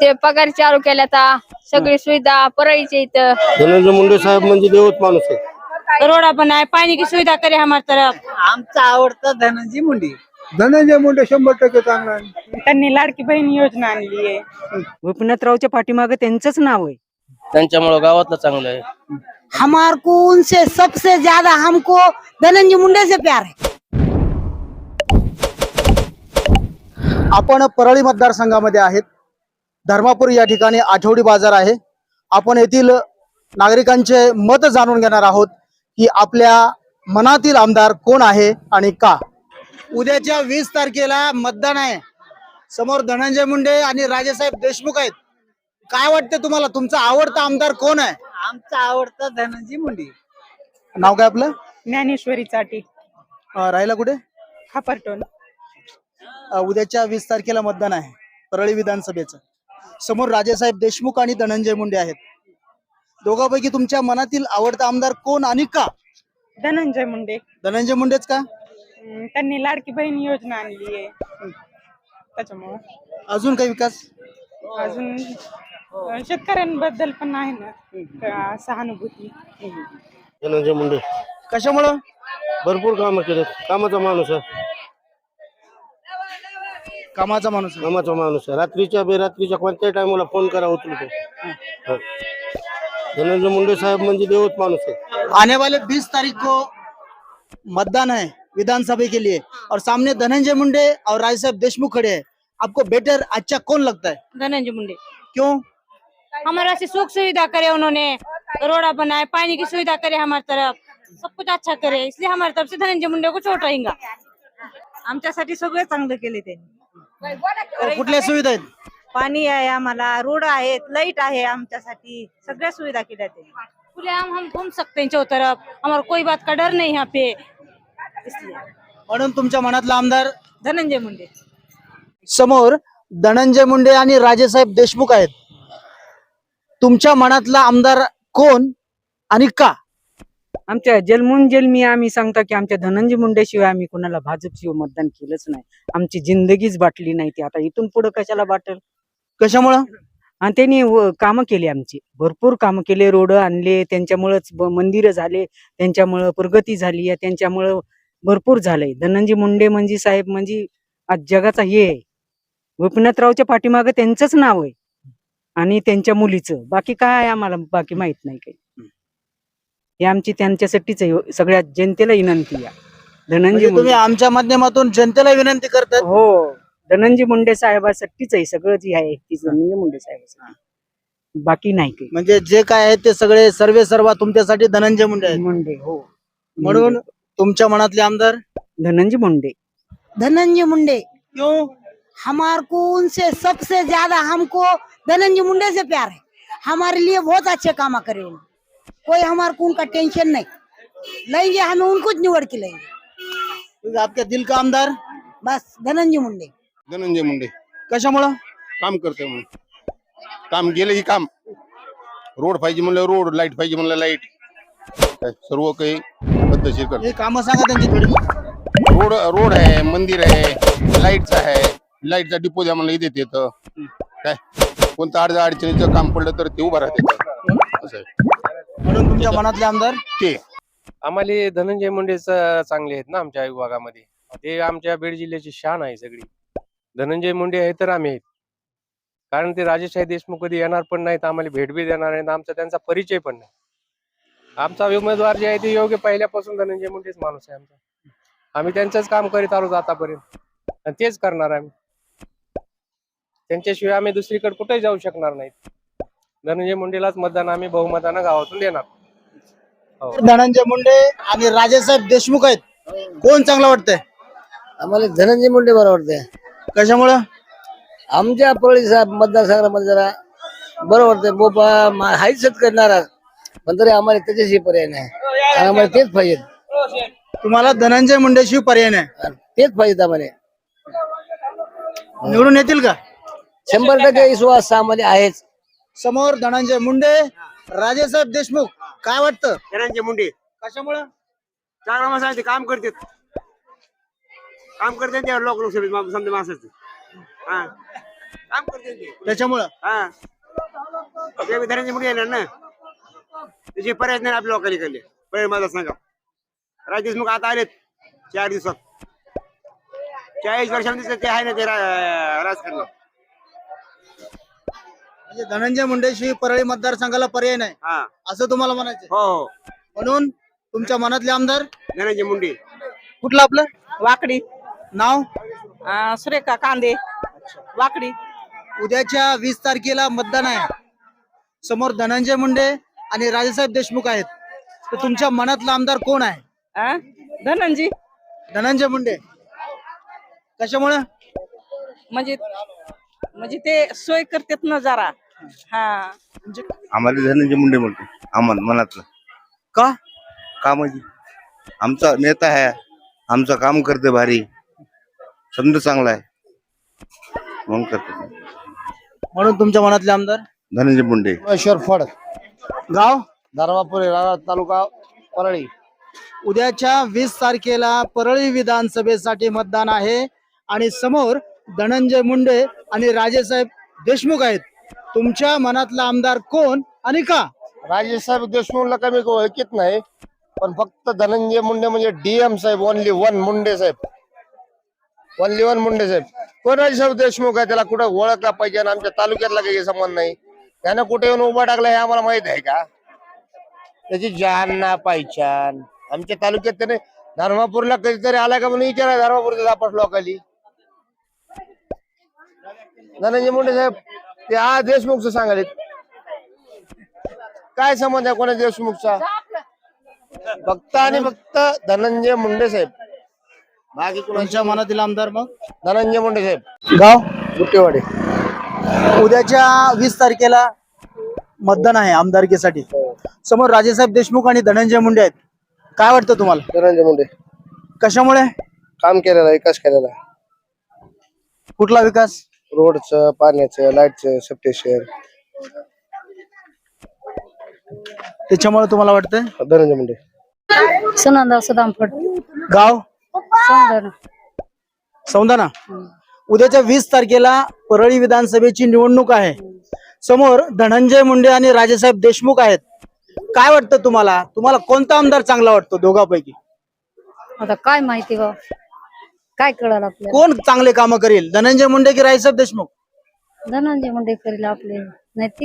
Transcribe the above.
ते पगार चालू केल्या आता सगळी सुविधा परळीच्या इथं. धनंजय मुंडे साहेब म्हणजे देवच माणूस आहे. रोडा बनाए पानी की सुविधा करे हमारी तरफ. आमचा आवडता धनंजय मुंडे. धनंजय मुंडे शंभर टक्के चांगला आहे. त्यांनी लाडकी बहीण योजना आणली आहे. गोपीनाथरावच्या पाठीमागे त्यांचंच नाव आहे. त्यांच्यामुळे गावातलं चांगलं आहे. हमार को उनसे सबसे ज्यादा हमको धनंजय मुंडे से प्यार है? आपण परळी मतदारसंघामध्ये आहेत. धर्मापूर या ठिकाणी आठवडी बाजार आहे. आपण येथील नागरिकांचे मत जाणून घेणार आहोत की आपल्या मनातील आमदार कोण आहे आणि का? उद्याच्या वीस तारखेला मतदान आहे. समोर धनंजय मुंडे आणि राजेसाहेब देशमुख आहेत. काय वाटतं तुम्हाला? तुमचा आवडता आमदार कोण आहे? आमचा आवडता धनंजय मुंडे. नाव काय आपलं? ज्ञानेश्वरी अं, राहायला कुठे? खापरटोन उद्याच्या वीस तारखेला मतदान आहे. परळी विधानसभेचं. समोर राजेसाहेब देशमुख आणि धनंजय मुंडे आहेत. दोघांपैकी तुमच्या मनातील आवडता आमदार कोण आणि का? धनंजय मुंडे. धनंजय मुंडेच का? अं, त्यांनी लाडकी बहीण योजना आणली आहे. त्याच्यामुळं. अजून काही विकास? अजून अं, शेतकऱ्यांबद्दल पण आहे ना सहानुभूती. धनंजय मुंडे. कशामुळं? भरपूर कामं केलेत. कामाचा माणूस आहे. कामाचा माणूस आहे. कामाचा माणूस आहे. रात्रीच्या बेरात्रीच्या कोणत्याही टायमाला फोन करा उचलतो हा. धनंजय मुंडे साहेब म्हणजे देवच माणूस आहे. आने वाले 20 तारीख को मतदान है विधानसभा के लिए और सामने धनंजय मुंडे और राज साहब देशमुख खड़े हैं. आपको बेटर अच्छा कौन लगता है? धनंजय मुंडे। क्यों? हमारा से सुख सुविधा करे उन्होंने। रोडा बनाए पानी की सुविधा करे हमारी तरफ। सब कुछ अच्छा करे इसलिए हमारी तरफ से धनंजय मुंडे को छोट रहेगा। आमच्यासाठी सगळं चांगलं केले त्यांनी. और कुठल्या सुविधा आहेत? पाणी आहे आम्हाला रोड आहेत लाइट आहे आमच्यासाठी. सगळ्या सुविधा केल्या त्यांनी. खुले हम हम घूम सकते हैं चौथर तरफ हमारा कोई बात का डर नहीं यहाँ पे. इसलिए. म्हणून तुमच्या मनातला आमदार धनंजय मुंडे. समोर धनंजय मुंडे आणि राजेसाहेब देशमुख आहेत. तुमच्या मनातला आमदार कोण आणि का? आमच्या जन्मून जन्मी आम्ही सांगतो की आमच्या धनंजय मुंडेशिवाय आम्ही कोणाला भाजपशिवाय मतदान केलंच नाही. आमची जिंदगीच बाटली नाही ती. आता इथून पुढे कशाला बाटल? कशामुळं? आणि त्यांनी कामं केली आमची. भरपूर कामं केले रोड आणले त्यांच्यामुळेच मंदिर झाले त्यांच्यामुळं प्रगती झाली त्यांच्यामुळं भरपूर झालंय. धनंजय मुंडे म्हणजे साहेब म्हणजे आज जगाचा हे आहे. गोपीनाथरावच्या पाठीमागे त्यांचंच नाव आहे. आणि त्यांच्या मुलीचं. बाकी काय आहे आम्हाला बाकी माहीत नाही काही. हे आमची त्यांच्यासाठीच आहे. सगळ्या जनतेला विनंती आहे. धनंजय म्हणजे तुम्ही मुंडे आमच्या माध्यमातून जनतेला विनंती करतात? हो. धनंजय मुंडे साहेबासाठीच आहे. सगळं जे आहे ती धनंजय मुंडे साहेबासाठी बाकी नाही काही. म्हणजे जे काय आहे ते सगळे सर्वे सर्वा तुमच्यासाठी धनंजय मुंडे आहेत. मुंडे हो. म्हणून तुमच्या मनातले आमदार? धनंजय मुंडे. धनंजय मुंडे. क्यों? हमार को उनसे सबसे ज्यादा हमको धनंजय मुंडे से प्यार है. हमारे लिए बहुत अच्छे काम करे उन्होंने. कोई हमारे को उनका टेंशन नहीं। लेंगे हमें उनको निवड़ के लेंगे। आपके दिल का आमदार? बस धनंजय मुंडे। धनंजय मुंडे। कशामुळं? काम करते म्हणून. काम गेलं की काम. रोड पाहिजे म्हणलं रोड लाइट पाहिजे म्हणलं लाइट. सर्व काही पद्धतशीर करते हे कामं सांगा त्यांची थोडी रोड रोड आहे मंदिर आहे लाईटचं आहे. लाईटचा डिपो द्या म्हणलं इथे येतं काय कोणतं अडचण अडचणीचं काम पडलं तर ते उभं राहते. असं आहे. म्हणून तुमच्या मनातले आमदार ते आम्हाला धनंजय मुंडेच चांगले आहेत ना आमच्या विभागामध्ये. ते आमच्या बीड जिल्ह्याची शान आहे सगळी. धनंजय मुंडे आहे तर आम्ही आहेत. कारण ते राजेशाही देशमुख कधी येणार पण नाहीत आम्हाला भेट बी देणार नाहीत आमचा त्यांचा परिचय पण नाही. आमचा उमेदवार जे आहे ते योग्य पहिल्यापासून धनंजय मुंडेच माणूस आहे आमचा. आम्ही त्यांचंच काम करीत आलो आतापर्यंत. आणि तेच करणार आम्ही. त्यांच्याशिवाय आम्ही दुसरीकडे कुठेही जाऊ शकणार नाहीत. धनंजय मुंडेलाच मतदान आम्ही बहुमतानं गावातून देणार. हो. धनंजय मुंडे आणि राजेसाहेब देशमुख आहेत. कोण चांगलं वाटतंय? आम्हाला धनंजय मुंडे बरं वाटतंय. कशामुळं? आमच्या परळी साहेब मतदारसंघामध्ये जरा बरं वाटतंय. बोपा हाच शेतकरी नाराज. पण तरी आम्हाला त्याच्याशी पर्याय नाही. आणि आम्हाला तेच पाहिजे. तुम्हाला धनंजय मुंडेशी पर्याय नाही. आणि तेच पाहिजे आम्हाला. निवडून येतील का? शंभर टक्के विश्वास आम्हाला आहेच. समोर धनंजय मुंडे राजेसाहेब देशमुख. काय वाटतं? धनंजय मुंडे. कशामुळं? चांगला माणूस आहे ते काम करतात काम करते त्या लोक लोकसभेत मा- समजा माणसाचं. हा. काम करते ते. त्याच्यामुळं? हा. ते बी धनंजय मुंडे येणार ना? त्याचे पर्याय नाही आपल्या लोकांनी कडले पहिले मला सांगा. राज देशमुख आता आलेत चार दिवसात. चाळीस वर्षामध्ये ते आहे ना ते रा- राजकारण म्हणजे धनंजय मुंडेशी परळी मतदारसंघाला पर्याय नाही. हा. असं तुम्हाला म्हणायचं हो हो. म्हणून तुमच्या मनातले आमदार? धनंजय मुंडे. कुठलं आपलं? वाकडी. नाव? सुरेखा कांदे. वाकडी. उद्याच्या वीस तारखेला मतदान आहे. समोर धनंजय मुंडे आणि राजेसाहेब देशमुख आहेत. तर तुमच्या मनातला आमदार कोण आहे? धनंजी धनंजय मुंडे. कशामुळे? म्हणजे म्हणजे ते सोय करतात ना जरा. हा. आम्हाला धनंजय मुंडे म्हणतो आम्हाला मनातलं. का? का म्हणजे आमचा नेता आहे आमचं काम करते भारी. समजा चांगला आहे. म्हणून करते. म्हणून तुमच्या मनातले आमदार? धनंजय मुंडे. महेश्वर फड. गाव? धर्मापुरी तालुका परळी. उद्याच्या वीस तारखेला परळी विधानसभेसाठी मतदान आहे आणि समोर धनंजय मुंडे आणि राजेसाहेब देशमुख आहेत. तुमच्या मनातला आमदार कोण आणि का? राजेसाहेब देशमुखला कमी ओळखीत नाही पण फक्त धनंजय मुंडे म्हणजे डीएम साहेब ओनली वन मुंडे साहेब. ओनली वन मुंडे साहेब. कोण राजेसाहेब देशमुख आहे? त्याला कुठं ओळखला पाहिजे आणि आमच्या तालुक्यातला काही संबंध नाही. त्यानं कुठे येऊन उभा टाकला हे आम्हाला माहीत आहे का? त्याची जान ना पायचान. आमच्या तालुक्यात त्याने धर्मापूरला कधीतरी आला का म्हणून विचारा धर्मापूरचा जापास लोकाली. धनंजय मुंडे साहेब ते आ देशमुखचं सांगाले काय संबंध आहे कोणा देशमुखचा? फक्त आणि फक्त धनंजय मुंडे साहेब. बाकी कुणाच्या मनातील आमदार मग? धनंजय मुंडे साहेब. गाव? गुट्टेवाडी उद्याच्या वीस तारखेला मतदान आहे आमदारकीसाठी. समोर राजेसाहेब देशमुख आणि धनंजय मुंडे आहेत. काय वाटतं तुम्हाला? धनंजय मुंडे. कशामुळे? काम केलेलं आहे विकास केलेला आहे. कुठला विकास? रोडचं पाण्याचं लाईटचं सबस्टेशन त्याच्यामुळे तुम्हाला वाटतंय? धनंजय मुंडे. सुनंदा सुदामफड. गाव? समजा सौंदाना. उद्याच्या वीस तारखेला परळी विधानसभेची निवडणूक आहे. समोर धनंजय मुंडे आणि राजेसाहेब देशमुख आहेत. काय वाटतं तुम्हाला? तुम्हाला कोणता आमदार चांगला वाटतो दोघांपैकी? आता काय माहिती बा. काय कळलं आपल्याला? कोण चांगले कामं करेल? धनंजय मुंडे की राजेसाहेब देशमुख. धनंजय मुंडे करील आपले. नाही